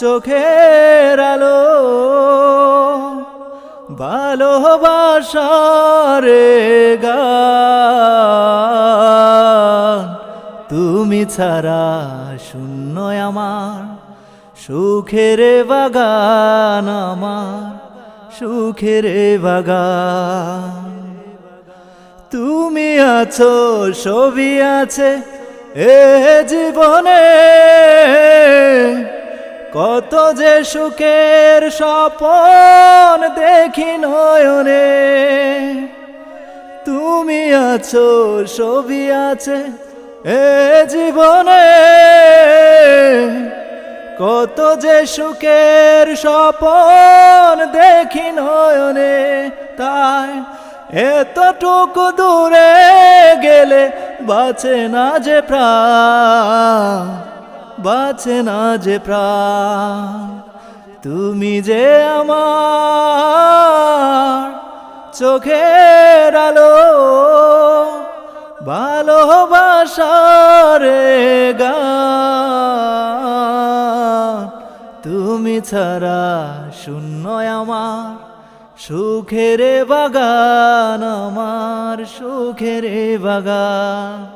চোখের আলো ভালোবাসার গান। তুমি ছাড়া শূন্য আমার, সুখের বাগান আমার, সুখের বাগান। তুমি আছো ছবি আছে এ জীবনে। কত যে সুখের স্বপন দেখি নয়নে। তুমি আছো ছবি আছে এ জীবনে। কত যে সুখের স্বপন দেখি নয়নে, তাই এতটুকু দূরে গেলে বাঁচে না যে প্রাণ। বাঁচে না যে প্রাণ। তুমি যে আমার চোখের আলো, ভালোবাসার গান। তুমি ছাড়া শূন্য আমার, সুখের বাগান, আমার সুখের বাগান।